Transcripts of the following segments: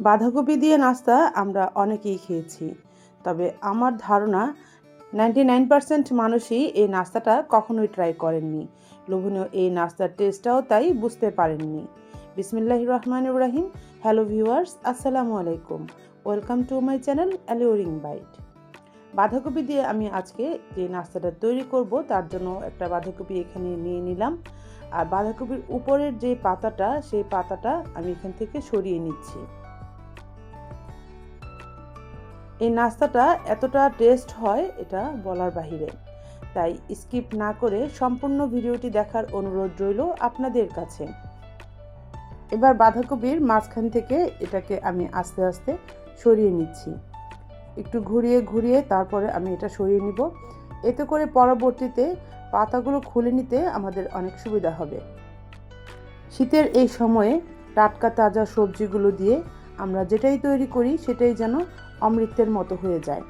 বাঁধাকপি দিয়ে নাস্তা আমরা অনেকেই খেয়েছি। তবে আমার ধারণা নাইনটি নাইন পার্সেন্ট মানুষই এই নাস্তাটা কখনোই ট্রাই করেননি। লোভনীয় এই নাস্তার টেস্টটাও তাই বুঝতে পারেননি। বিসমিল্লাহ রহমান ইব্রাহিম হ্যালো ভিউয়ার্স, আসসালামু আলাইকুম। Welcome to my channel alluring bite বাঁধাকপি দিয়ে আমি আজকে যে নাস্তাটা তৈরি করব, তার জন্য একটা বাঁধাকপি এখানে নিয়ে নিলাম। আর বাঁধাকপির উপরের যে পাতাটা, সেই পাতাটা আমি এখান থেকে সরিয়ে নিচ্ছি। এই নাস্তাটা এতটা টেস্ট হয় এটা বলার বাহিরে। তাই স্কিপ না করে সম্পূর্ণ ভিডিওটি দেখার অনুরোধ রইল আপনাদের কাছে। এবার বাঁধাকপির মাঝখান থেকে এটাকে আমি আস্তে আস্তে সরিয়ে নিচ্ছি। একটু ঘুরিয়ে ঘুরিয়ে তারপরে আমি এটা সরিয়ে নিব। এতে করে পরবর্তীতে পাতাগুলো খুলে নিতে আমাদের অনেক সুবিধা হবে। শীতের এই সময়ে টাটকা তাজা সবজিগুলো দিয়ে আমরা যেটাই তৈরি করি সেটাই যেন অমৃতের মতো হয়ে যায়।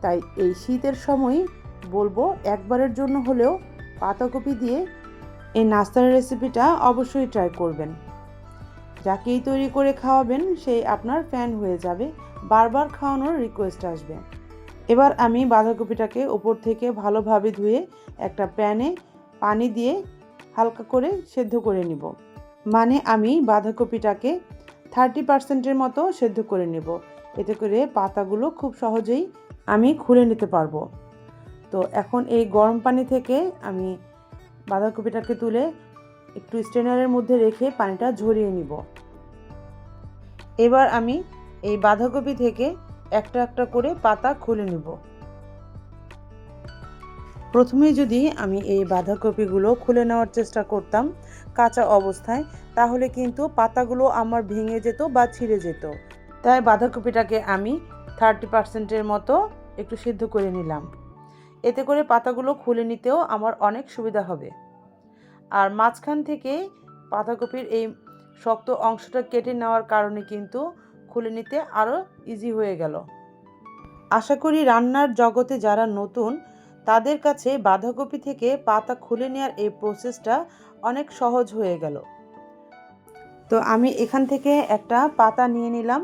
তাই এই শীতের সময় বলব একবারের জন্য হলেও পাতাকপি দিয়ে এই নাস্তার রেসিপিটা অবশ্যই ট্রাই করবেন। যাকেই তৈরি করে খাওয়াবেন সেই আপনার ফ্যান হয়ে যাবে, বারবার খাওয়ানোর রিকোয়েস্ট আসবে। এবার আমি বাঁধাকপিটাকে ওপর থেকে ভালোভাবে ধুয়ে একটা প্যানে পানি দিয়ে হালকা করে সেদ্ধ করে নিব। মানে আমি বাঁধাকপিটাকে থার্টি পার্সেন্টের মতো সেদ্ধ করে নেব। এতে করে পাতাগুলো খুব সহজেই আমি খুলে নিতে পারব। তো এখন এই গরম পানি থেকে আমি বাঁধাকপিটাকে তুলে একটু স্ট্রেনারের মধ্যে রেখে পানিটা ঝরিয়ে নিব। এবার আমি এই বাঁধাকপি থেকে একটা একটা করে পাতা খুলে নেব। প্রথমেই যদি আমি এই বাঁধাকপিগুলো খুলে নেওয়ার চেষ্টা করতাম কাঁচা অবস্থায়, তাহলে কিন্তু পাতাগুলো আমার ভেঙে যেত বা ছিঁড়ে যেত। তাই বাঁধাকপিটাকে আমি থার্টি পার্সেন্টের মতো একটু সিদ্ধ করে নিলাম। এতে করে পাতাগুলো খুলে নিতেও আমার অনেক সুবিধা হবে। আর মাঝখান থেকে পাতাকপির এই শক্ত অংশটা কেটে নেওয়ার কারণে কিন্তু খুলে নিতে আরও ইজি হয়ে গেল। আশা করি রান্নার জগতে যারা নতুন তাদের কাছে বাঁধাকপি থেকে পাতা খুলে নেওয়ার এই প্রসেসটা অনেক সহজ হয়ে গেল। তো আমি এখান থেকে একটা পাতা নিয়ে নিলাম।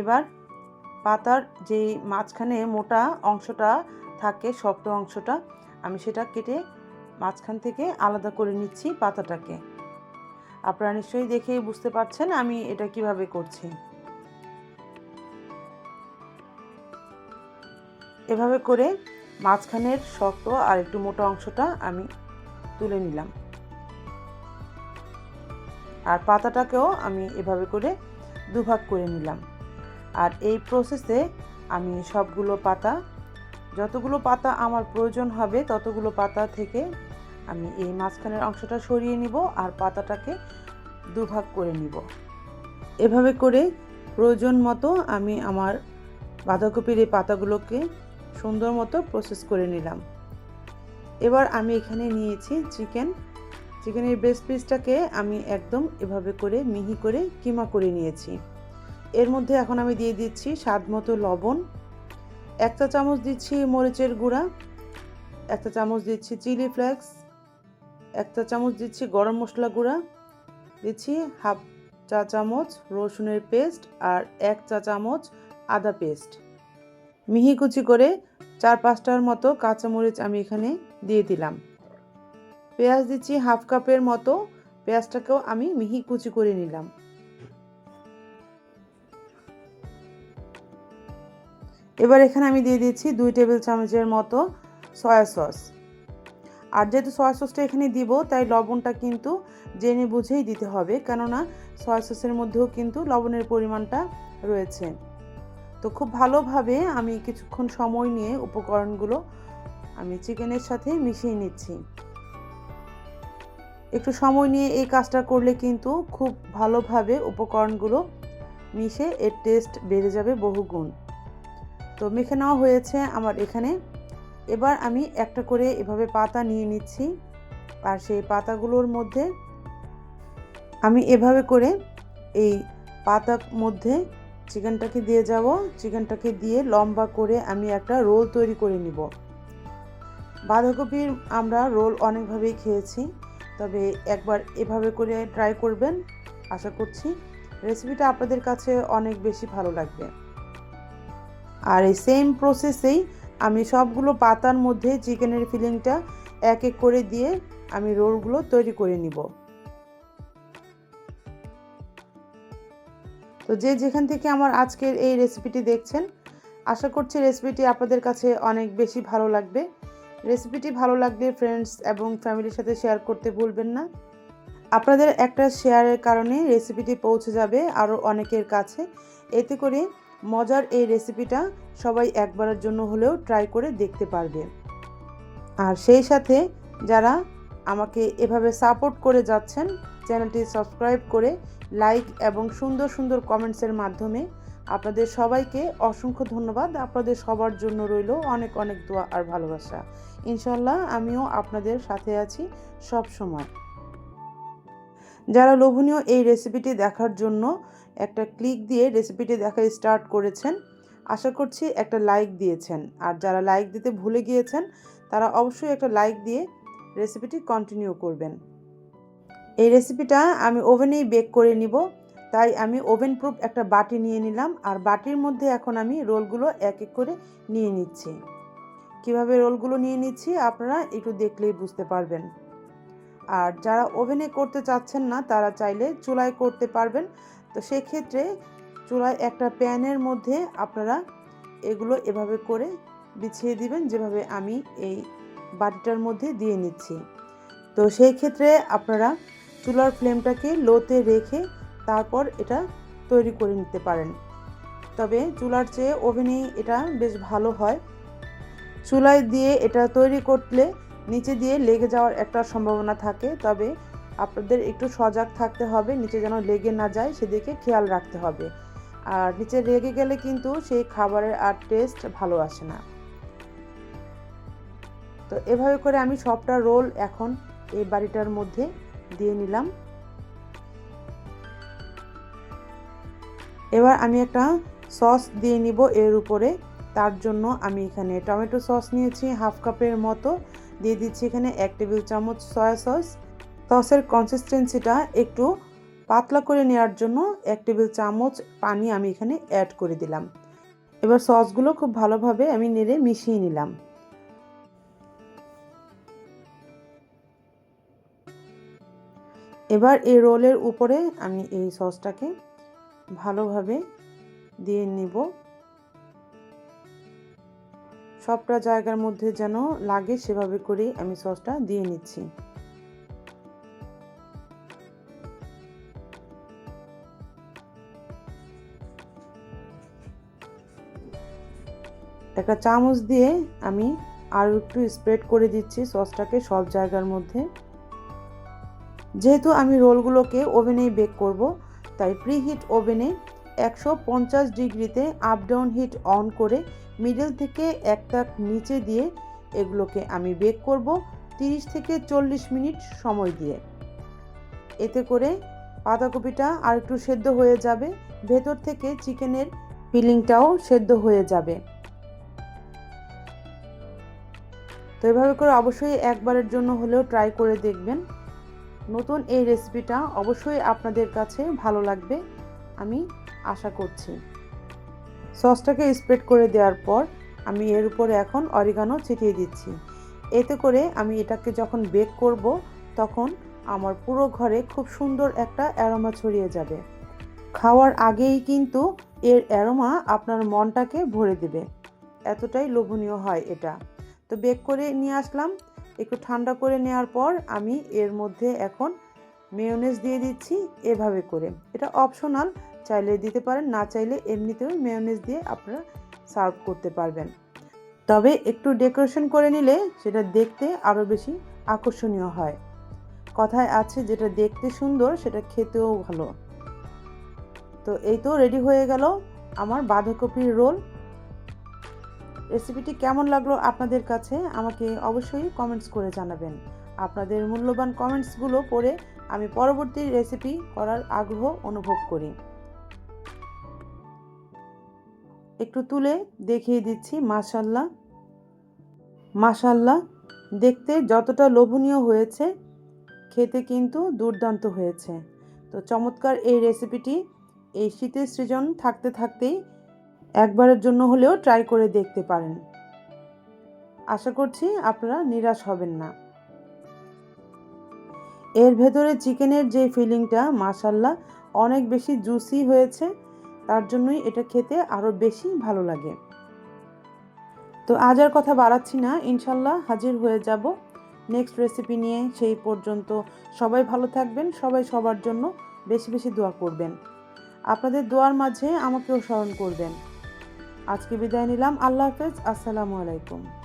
এবার পাতার যে মাঝখানে মোটা অংশটা থাকে, শক্ত অংশটা, আমি সেটা কেটে মাঝখান থেকে আলাদা করে নিচ্ছি পাতাটাকে। আপনারা নিশ্চয়ই দেখেই বুঝতে পারছেন আমি এটা কীভাবে করছি। এভাবে করে মাঝখানের শক্ত আর একটু মোটা অংশটা আমি তুলে নিলাম। আর পাতাটাকেও আমি এভাবে করে দুভাগ করে নিলাম। আর এই প্রসেসে আমি সবগুলো পাতা, যতগুলো পাতা আমার প্রয়োজন হবে ততগুলো পাতা থেকে আমি এই মাঝখানের অংশটা সরিয়ে নিব আর পাতাটাকে দুভাগ করে নিব। এভাবে করে প্রয়োজন মতো আমি আমার বাঁধাকপির এই পাতাগুলোকে সুন্দর মতো প্রসেস করে নিলাম। এবার আমি এখানে নিয়েছি চিকেন চিকেনের ব্রেস্ট পিসটাকে আমি একদম এভাবে করে মিহি করে কিমা করে নিয়েছি। এর মধ্যে এখন আমি দিয়ে দিচ্ছি স্বাদ মতো লবণ। এক চা চামচ দিচ্ছি মরিচের গুঁড়া। এক চা চামচ দিচ্ছি চিলি ফ্লেক্স এক চা চামচ দিচ্ছি গরম মশলা গুঁড়া। দিচ্ছি হাফ চা চামচ রসুনের পেস্ট আর এক চা চামচ আদা পেস্ট মিহি কুচি করে চার পাঁচটার মতো কাঁচামরিচ আমি এখানে দিয়ে দিলাম। পেঁয়াজ দিচ্ছি হাফ কাপের মতো, পেঁয়াজটাকেও আমি মিহি কুচি করে নিলাম। এবার এখানে আমি দিয়ে দিচ্ছি দুই টেবিল চামচের মতো সয়া সস। আর যেহেতু সয়া সসটা এখানে দিব, তাই লবণটা কিন্তু জেনে বুঝেই দিতে হবে, কেননা সয়া সসের মধ্যেও কিন্তু লবণের পরিমাণটা রয়েছে। তো খুব ভালোভাবে আমি কিছুক্ষণ সময় নিয়ে উপকরণগুলো আমি চিকেনের সাথে মিশিয়ে নিচ্ছি। একটু সময় নিয়ে এই কাজটা করলে কিন্তু খুব ভালোভাবে উপকরণগুলো মিশে এর টেস্ট বেড়ে যাবে বহুগুণ। তো মেখে নেওয়া হয়েছে আমার এখানে। এবার আমি একটা করে এভাবে পাতা নিয়ে নিচ্ছি আর সেই পাতাগুলোর মধ্যে আমি এভাবে করে এই পাতার মধ্যে চিকেনটাকে দিয়ে যাব। চিকেনটাকে দিয়ে লম্বা করে আমি একটা রোল তৈরি করে নিব। বাঁধাকপির আমরা রোল অনেকভাবেই খেয়েছি, তবে একবার এভাবে করে ট্রাই করবেন, আশা করছি। রেসিপিটা আপনাদের কাছে অনেক বেশি ভালো লাগবে। আর এই সেম প্রসেসেই আমি সবগুলো পাতার মধ্যে চিকেনের ফিলিংটা এক এক করে দিয়ে আমি রোলগুলো তৈরি করে নিব। তো যে যেখান থেকে আমার আজকের এই রেসিপিটি দেখছেন, আশা করছি রেসিপিটি আপনাদের কাছে অনেক বেশি ভালো লাগবে। রেসিপিটি ভালো লাগলে ফ্রেন্ডস এবং ফ্যামিলির সাথে শেয়ার করতে ভুলবেন না। আপনাদের একটা শেয়ারের কারণে রেসিপিটি পৌঁছে যাবে আরও অনেকের কাছে। এতে করে মজার এই রেসিপিটা সবাই একবারের জন্য হলেও ট্রাই করে দেখতে পারবে। আর সেই সাথে যারা আমাকে এভাবে সাপোর্ট করে যাচ্ছেন চ্যানেলটি সাবস্ক্রাইব করে লাইক এবং সুন্দর সুন্দর কমেন্টসের মাধ্যমে আপনাদের সবাইকে অসংখ্য ধন্যবাদ। আপনাদের সবার জন্য রইল অনেক অনেক দোয়া আর ভালোবাসা। ইনশাল্লাহ আমিও আপনাদের সাথে আছি সব সময়। যারা লোভনীয় এই রেসিপিটি দেখার জন্য একটা ক্লিক দিয়ে রেসিপিটি দেখা স্টার্ট করেছেন, আশা করছি একটা লাইক দিয়েছেন। আর যারা লাইক দিতে ভুলে গিয়েছেন, তারা অবশ্যই একটা লাইক দিয়ে রেসিপিটি কন্টিনিউ করবেন। এই রেসিপিটা আমি ওভেনেই বেক করে নিব। তাই আমি ওভেন প্রুফ একটা বাটি নিয়ে নিলাম আর বাটির মধ্যে এখন আমি রোলগুলো এক এক করে নিয়ে নিচ্ছি। কীভাবে রোলগুলো নিয়ে নিচ্ছি আপনারা একটু দেখলেই বুঝতে পারবেন। আর যারা ওভেনে করতে চাচ্ছেন না, তারা চাইলে চুলায় করতে পারবেন। তো সেক্ষেত্রে চুলায় একটা প্যানের মধ্যে আপনারা এগুলো এভাবে করে বিছিয়ে দিবেন, যেভাবে আমি এই বাটিটার মধ্যে দিয়ে নিচ্ছি। তো সেই ক্ষেত্রে আপনারা চুলার ফ্লেমটাকে লোতে রেখে তারপর এটা তৈরি করে নিতে পারেন। তবে চুলার চেয়ে ওভেনেই এটা বেশ ভালো হয়। চুলায় দিয়ে এটা তৈরি করলে নিচে দিয়ে লেগে যাওয়ার একটা সম্ভাবনা থাকে। তবে আপনাদের একটু সজাগ থাকতে হবে, নিচে যেন লেগে না যায় সেদিকে খেয়াল রাখতে হবে। আর নিচে লেগে গেলে কিন্তু সেই খাবারের আর টেস্ট ভালো আসে না। তো এভাবে করে আমি সবটা রোল এখন এই বাড়িটার মধ্যে দিয়ে নিলাম। এবার আমি একটা সস দিয়ে নিব এর উপরে। তার জন্য আমি এখানে টমেটো সস নিয়েছি, হাফ কাপের মতো। দিয়ে দিচ্ছি এখানে এক টেবিল চামচ সয়া সস। সসের কনসিস্টেন্সিটা একটু পাতলা করে নেওয়ার জন্য এক টেবিল চামচ পানি আমি এখানে অ্যাড করে দিলাম। এবার সসগুলো খুব ভালোভাবে আমি নেড়ে মিশিয়ে নিলাম। এবার এই রোলের উপরে আমি এই সসটাকে ভালোভাবে দিয়ে নিব। সবটা জায়গার মধ্যে যেন লাগে সেভাবে করেই আমি সসটা দিয়ে নিচ্ছি। একটা চামচ দিয়ে আমি আরও একটু স্প্রেড করে দিচ্ছি সসটাকে সব জায়গার মধ্যে। যেহেতু আমি রোলগুলোকে ওভেনেই বেক করব, তাই প্রিহিট ওভেনে একশো পঞ্চাশ ডিগ্রিতে আপ ডাউন হিট অন করে মিডল থেকে একটা নিচে দিয়ে এগুলোকে আমি বেক করব 30 থেকে চল্লিশ মিনিট সময় দিয়ে। এতে করে পাতাকপিটা আর একটু সেদ্ধ হয়ে যাবে, ভেতর থেকে চিকেনের ফিলিংটাও সেদ্ধ হয়ে যাবে। তো এভাবে করে অবশ্যই একবারের জন্য হলেও ট্রাই করে দেখবেন। নতুন এই রেসিপিটা অবশ্যই আপনাদের কাছে ভালো লাগবে, আমি আশা করছি। সসটাকে স্প্রেড করে দেওয়ার পর আমি এর উপরে এখন অরিগানো ছিটিয়ে দিচ্ছি। এতে করে আমি এটাকে যখন বেক করব, তখন আমার পুরো ঘরে খুব সুন্দর একটা অ্যারোমা ছড়িয়ে যাবে। খাওয়ার আগেই কিন্তু এর অ্যারোমা আপনার মনটাকে ভরে দেবে। এতটাই লোভনীয় হয় এটা। তো বেক করে নিয়ে আসলাম। একটু ঠান্ডা করে নেওয়ার পর আমি এর মধ্যে এখন মেয়োনেজ দিয়ে দিচ্ছি এভাবে করে। এটা অপশনাল চাইলে দিতে পারেন, না চাইলে এমনিতেও মেয়োনেজ দিয়ে আপনারা সার্ভ করতে পারবেন। তবে একটু ডেকোরেশন করে নিলে সেটা দেখতে আরও বেশি আকর্ষণীয় হয়। কথায় আছে, যেটা দেখতে সুন্দর, সেটা খেতেও ভালো। তো এই তো রেডি হয়ে গেল আমার বাঁধাকপির রোল রেসিপিটি কেমন লাগল আপনাদের কাছে, আমাকে অবশ্যই কমেন্টস করে জানাবেন। আপনাদের মূল্যবান কমেন্টসগুলো পড়ে আমি পরবর্তী রেসিপি করার আগ্রহ অনুভব করি। একটু তুলে দেখিয়ে দিচ্ছি মাশাল্লাহ মাশাল্লাহ দেখতে যতটা লোভনীয় হয়েছে, খেতে কিন্তু দুর্দান্ত হয়েছে। তো চমৎকার এই রেসিপিটি এই শীতের সৃজন থাকতে থাকতেই একবারের জন্য হলেও ট্রাই করে দেখতে পারেন। আশা করছি আপনারা নিরাশ হবেন না। এর ভেতরে চিকেনের যে ফিলিংটা মাসাল্লাহ অনেক বেশি জুসি হয়েছে। তার জন্যই এটা খেতে আরও বেশি ভালো লাগে। তো আজ আর কথা বাড়াচ্ছি না। ইনশাল্লাহ হাজির হয়ে যাব। নেক্সট রেসিপি নিয়ে সেই পর্যন্ত। সবাই ভালো থাকবেন, সবাই সবার জন্য বেশি বেশি দোয়া করবেন। আপনাদের দোয়ার মাঝে আমাকেও স্মরণ করবেন। আজকে বিদায় নিলাম। আল্লাহ হাফেজ। আসসালামু আলাইকুম।